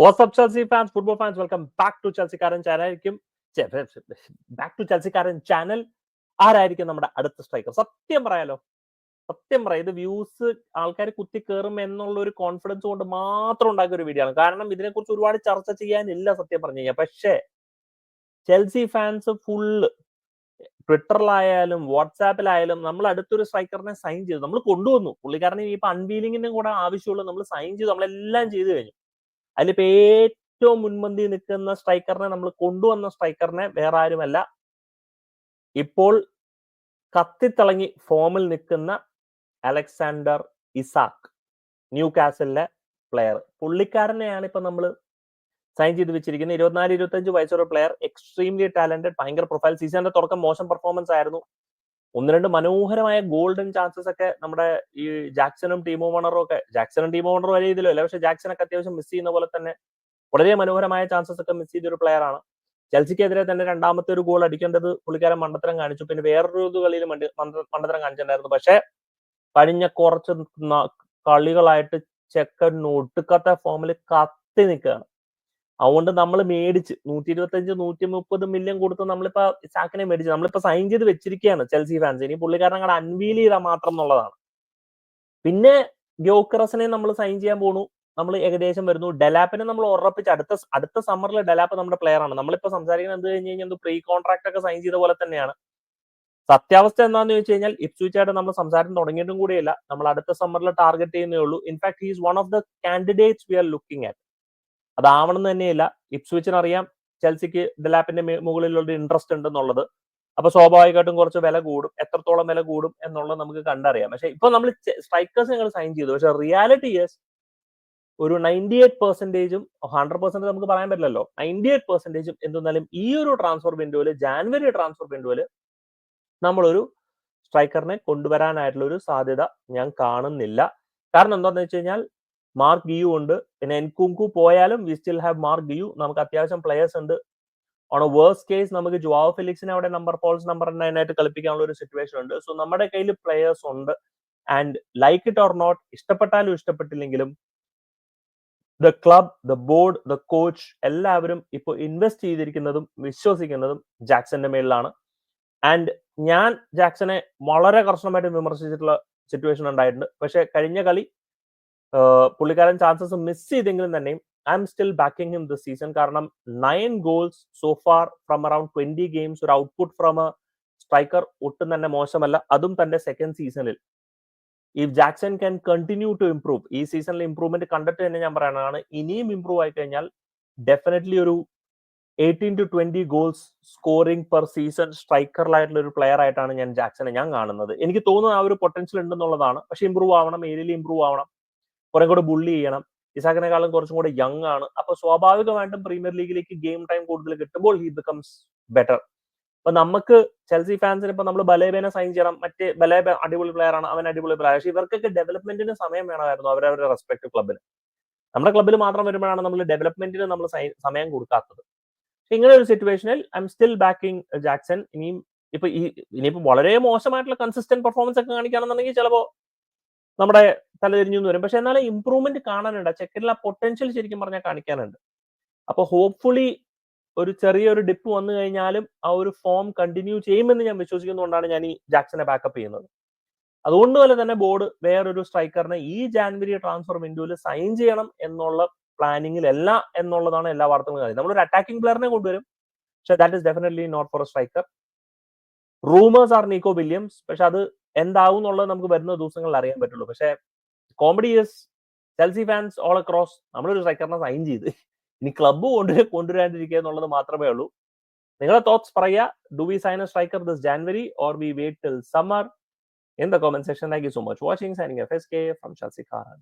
WhatsApp Chelsea fans football fans welcome back to ചെൽസിക്കാരൻ ചാനലായിരിക്കും back to ചെൽസിക്കാരൻ channel ആരായിരിക്കും നമ്മുടെ അടുത്ത സ്ട്രൈക്കർ സത്യം പറയാലോ. സത്യം പറയാം. ഇത് വ്യൂസ് ആൾക്കാർ കുത്തി കയറും എന്നുള്ള ഒരു കോൺഫിഡൻസ് കൊണ്ട് മാത്രം ഉണ്ടാക്കിയ ഒരു വീഡിയോ ആണ്. കാരണം ഇതിനെക്കുറിച്ച് ഒരുപാട് ചർച്ച ചെയ്യാനില്ല സത്യം പറഞ്ഞു കഴിഞ്ഞാൽ. പക്ഷേ ചെൽസി ഫാൻസ് ഫുള്ള് ട്വിറ്ററിലായാലും വാട്സാപ്പിലായാലും നമ്മൾ അടുത്തൊരു സ്ട്രൈക്കറിനെ സൈൻ ചെയ്തു. നമ്മൾ കൊണ്ടുവന്നു. പുള്ളിക്കാരനെ ഇപ്പൊ അൺവീലിംഗിന്റെ കൂടെ ആവശ്യമുള്ള നമ്മൾ സൈൻ ചെയ്തു. നമ്മളെല്ലാം ചെയ്തു കഴിഞ്ഞു. അതിലിപ്പോ ഏറ്റവും മുൻപന്തി നിൽക്കുന്ന സ്ട്രൈക്കറിനെ നമ്മൾ കൊണ്ടുവന്ന സ്ട്രൈക്കറിനെ വേറെ ആരുമല്ല. ഇപ്പോൾ കത്തിത്തിളങ്ങി ഫോമിൽ നിൽക്കുന്ന അലക്സാണ്ടർ ഇസാക്ക് ന്യൂ കാസലിലെ പ്ലെയർ പുള്ളിക്കാരനെയാണ് ഇപ്പൊ നമ്മൾ സൈൻ ചെയ്ത് വെച്ചിരിക്കുന്നത്. ഇരുപത്തിനാല് ഇരുപത്തഞ്ച് വയസ്സുള്ള പ്ലെയർ എക്സ്ട്രീംലി ടാലന്റഡ് ഭയങ്കര പ്രൊഫൈൽ സീസണിന്റെ തുടക്കം മോശം പെർഫോമൻസ് ആയിരുന്നു. ഒന്ന് രണ്ട് മനോഹരമായ ഗോൾഡൻ ചാൻസസ് ഒക്കെ നമ്മുടെ ഈ ജാക്സണും ടീമോ ഓണറും ഒക്കെ ജാക്സണും ടീമോ ഓണറും വലിയ ഇതിലല്ല പക്ഷെ ജാക്സൺ ഒക്കെ അത്യാവശ്യം മിസ് ചെയ്യുന്ന പോലെ തന്നെ വളരെ മനോഹരമായ ചാൻസസ് ഒക്കെ മിസ് ചെയ്ത ഒരു പ്ലെയർ ആണ്. ചെൽസിക്കെതിരെ തന്നെ രണ്ടാമത്തെ ഒരു ഗോൾ അടിക്കേണ്ടത് പുള്ളിക്കാരൻ മണ്ടത്തരം കാണിച്ചു. പിന്നെ വേറൊരു കളിയിൽ മണ്ടത്തരം കാണിച്ചിട്ടുണ്ടായിരുന്നു. പക്ഷെ കഴിഞ്ഞ കുറച്ച് കളികളായിട്ട് ചെക്കൻ ഒട്ടുക്കാത്ത ഫോമിൽ കത്തി നിൽക്കുകയാണ്. അതുകൊണ്ട് നമ്മൾ മേടിച്ച് നൂറ്റി ഇരുപത്തഞ്ച് നൂറ്റി മുപ്പത് മില്യൺ കൊടുത്ത് നമ്മളിപ്പോ സാക്കിനെ മേടിച്ച് നമ്മളിപ്പോ സൈൻ ചെയ്ത് വെച്ചിരിക്കുകയാണ് ചെൽസി ഫാൻസ് ഇനി പുള്ളിക്കാരൻ കൂടെ അൺവീൽ ചെയ്താൽ മാത്രം എന്നുള്ളതാണ്. പിന്നെ ഗ്യോക്കറസിനെ നമ്മൾ സൈൻ ചെയ്യാൻ പോണു. നമ്മൾ ഏകദേശം വരുന്നു. ഡെലാപ്പിനെ നമ്മൾ ഉറപ്പിച്ച് അടുത്ത അടുത്ത സമ്മറിൽ ഡെലാപ്പ് നമ്മുടെ പ്ലെയർ ആണ്. നമ്മളിപ്പോ സംസാരിക്കുന്നത് എന്ത് കഴിഞ്ഞ് കഴിഞ്ഞാൽ പ്രീ കോൺട്രാക്ട് ഒക്കെ സൈൻ ചെയ്ത പോലെ തന്നെയാണ്. സത്യാവസ്ഥ എന്താണെന്ന് ചോദിച്ചു കഴിഞ്ഞാൽ ഇപ്സ്വിച്ചായിട്ട് നമ്മൾ സംസാരം തുടങ്ങിയിട്ടും കൂടിയില്ല. നമ്മൾ അടുത്ത സമ്മറിൽ ടാർഗറ്റ് ചെയ്യുന്നേ ഉള്ളൂ. In fact he's one of the candidates we are looking at അതാവണം തന്നെയില്ല. ഇപ്സ്വിച്ചിന് അറിയാം ചെൽസിക്ക് ഡെലാപ്പിന്റെ മുകളിലുള്ള ഇൻട്രസ്റ്റ് ഉണ്ടെന്നുള്ളത്. അപ്പൊ സ്വാഭാവികമായിട്ടും കുറച്ച് വില കൂടും. എത്രത്തോളം വില കൂടും എന്നുള്ളത് നമുക്ക് കണ്ടറിയാം. പക്ഷെ ഇപ്പൊ നമ്മൾ സ്ട്രൈക്കേഴ്സ് ഞങ്ങൾ സൈൻ ചെയ്തു. പക്ഷെ റിയാലിറ്റി യെസ് ഒരു നയന്റി എയ്റ്റ് പെർസെന്റേജും ഹൺഡ്രഡ് പെർസെന്റ് നമുക്ക് പറയാൻ പറ്റില്ലല്ലോ. നയന്റി എയ്റ്റ് പെർസെന്റേജും എന്തെന്നാലും ഈ ഒരു ട്രാൻസ്ഫർ വിൻഡോയിൽ ജാനുവരി ട്രാൻസ്ഫർ വിൻഡോയിൽ നമ്മളൊരു സ്ട്രൈക്കറിനെ കൊണ്ടുവരാനായിട്ടുള്ള ഒരു സാധ്യത ഞാൻ കാണുന്നില്ല. കാരണം എന്താണെന്ന് വെച്ച് കഴിഞ്ഞാൽ മാർക്ക് ഗിയു ഉണ്ട്. പിന്നെ എൻകുങ്കു പോയാലും we still have Marc Guiu നമുക്ക് അത്യാവശ്യം പ്ലെയേഴ്സ് ഉണ്ട്. ഓൺ വേഴ്സ് കേസ് നമുക്ക് ജുവാവ് ഫിലിക്സിനെ അവിടെ നമ്പർ ഫോൾസ് നമ്പർ നയനായിട്ട് കളിപ്പിക്കാനുള്ള ഒരു സിറ്റുവേഷൻ ഉണ്ട്. സോ നമ്മുടെ കയ്യിൽ പ്ലെയേഴ്സ് ഉണ്ട്. And like it or not ഇഷ്ടപ്പെട്ടാലും ഇഷ്ടപ്പെട്ടില്ലെങ്കിലും the club the board the coach എല്ലാവരും ഇപ്പോൾ ഇൻവെസ്റ്റ് ചെയ്തിരിക്കുന്നതും വിശ്വസിക്കുന്നതും ജാക്സന്റെ മേളിലാണ്. ആൻഡ് ഞാൻ ജാക്സനെ വളരെ കർശനമായിട്ട് വിമർശിച്ചിട്ടുള്ള സിറ്റുവേഷൻ ഉണ്ടായിട്ടുണ്ട്. പക്ഷെ കഴിഞ്ഞ കളി പുള്ളിക്കാരൻ ചാൻസസ് മിസ് ചെയ്തെങ്കിലും തന്നെയും I'm still backing him the season കാരണം nine goals so far from around twenty games ഒരു ഔട്ട്പുട്ട് ഫ്രം എ സ്ട്രൈക്കർ ഒട്ടും തന്നെ മോശമല്ല. അതും തന്റെ സെക്കൻഡ് സീസണിൽ if Jackson can continue to improve ഈ സീസണിൽ ഇംപ്രൂവ്മെന്റ് കണ്ടിട്ട് തന്നെ ഞാൻ പറയണതാണ് ഇനിയും ഇംപ്രൂവ് ആയി കഴിഞ്ഞാൽ ഡെഫിനറ്റ്ലി ഒരു eighteen to twenty goals scoring per season സ്ട്രൈക്കറിലായിട്ടുള്ള ഒരു പ്ലെയർ ആയിട്ടാണ് ഞാൻ ജാക്സനെ ഞാൻ കാണുന്നത്. എനിക്ക് തോന്നുന്നു ആ ഒരു പൊട്ടൻഷ്യൽ ഉണ്ടെന്നുള്ളതാണ്. പക്ഷെ ഇംപ്രൂവ് ആവണം ഏരിയയിൽ ഇംപ്രൂവ് ആവണം. കുറെ കൂടെ ബുള്ളി ചെയ്യണം. ഇസാക്കിനെക്കാളും കുറച്ചും കൂടെ യങ് ആണ്. അപ്പൊ സ്വാഭാവികമായിട്ടും പ്രീമിയർ ലീഗിലേക്ക് ഗെയിം ടൈം കൂടുതൽ കിട്ടുമ്പോൾ ഹി ബിക്കംസ് ബെറ്റർ അപ്പൊ നമുക്ക് ചെൽസി ഫാൻസിന് ഇപ്പൊ നമ്മൾ ബലേബേനെ സൈൻ ചെയ്യണം. മറ്റേ ബലേബ അടിപൊളി പ്ലെയർ ആണ്. അവൻ അടിപൊളി പ്ലെയർ പക്ഷെ ഇവർക്കൊക്കെ ഡെവലപ്മെന്റിന് സമയം വേണമായിരുന്നു അവരവരുടെ റെസ്പെക്ട് ക്ലബിന് നമ്മുടെ ക്ലബിൽ മാത്രം വരുമ്പോഴാണ് നമ്മൾ ഡെവലപ്മെന്റിന് നമ്മൾ സമയം കൊടുക്കാത്തത്. ഇങ്ങനെ ഒരു സിറ്റുവേഷനിൽ I'm still backing Jackson ഇനിയും ഇപ്പൊ ഈ ഇനിയിപ്പോ വളരെ മോശമായിട്ടുള്ള കൺസിസ്റ്റന്റ് പെർഫോമൻസ് ഒക്കെ കാണിക്കുകയാണെന്നുണ്ടെങ്കിൽ ചിലപ്പോ നമ്മുടെ തലതിരിഞ്ഞു എന്ന് വരും. പക്ഷെ എന്നാലും ഇമ്പ്രൂവ്മെന്റ് കാണാനുണ്ട്. ചെക്കനിൽ ആ പൊട്ടൻഷ്യൽ ശരിക്കും പറഞ്ഞാൽ കാണിക്കാനുണ്ട്. അപ്പൊ ഹോപ്പ്ഫുള്ളി ഒരു ചെറിയൊരു ഡിപ്പ് വന്നു കഴിഞ്ഞാലും ആ ഒരു ഫോം കണ്ടിന്യൂ ചെയ്യുമെന്ന് ഞാൻ വിശ്വസിക്കുന്നതുകൊണ്ടാണ് ഞാൻ ഈ ജാക്സനെ ബാക്കപ്പ് ചെയ്യുന്നത്. അതുകൊണ്ട് പോലെ തന്നെ ബോർഡ് വേറൊരു സ്ട്രൈക്കറിനെ ഈ ജാൻവരി ട്രാൻസ്ഫർ വിൻഡോയിൽ സൈൻ ചെയ്യണം എന്നുള്ള പ്ലാനിങ്ങിലല്ല എന്നുള്ളതാണ് എല്ലാ വാർത്തകളും കാര്യം നമ്മളൊരു അറ്റാക്കിംഗ് പ്ലെയറിനെ കൊണ്ടുവരും. പക്ഷെ that is definitely not for a striker rumours are Nico Williams പക്ഷെ അത് എന്താവും എന്നുള്ളത് നമുക്ക് വരുന്ന ദിവസങ്ങളിൽ അറിയാൻ പറ്റുള്ളൂ. പക്ഷെ comedy is Chelsea fans all across നമ്മളൊരു സ്ട്രൈക്കറിനെ സൈൻ ചെയ്ത്. ഇനി ക്ലബ്ബ് കൊണ്ടുവരെ കൊണ്ടുവരാണ്ടിരിക്കുക എന്നുള്ളത് മാത്രമേ ഉള്ളൂ. നിങ്ങളുടെ തോട്ട്സ് പറയുക. Do we sign a striker this January or we wait till summer in the comment section thank you so much watching signing F S K from Chelsea Khan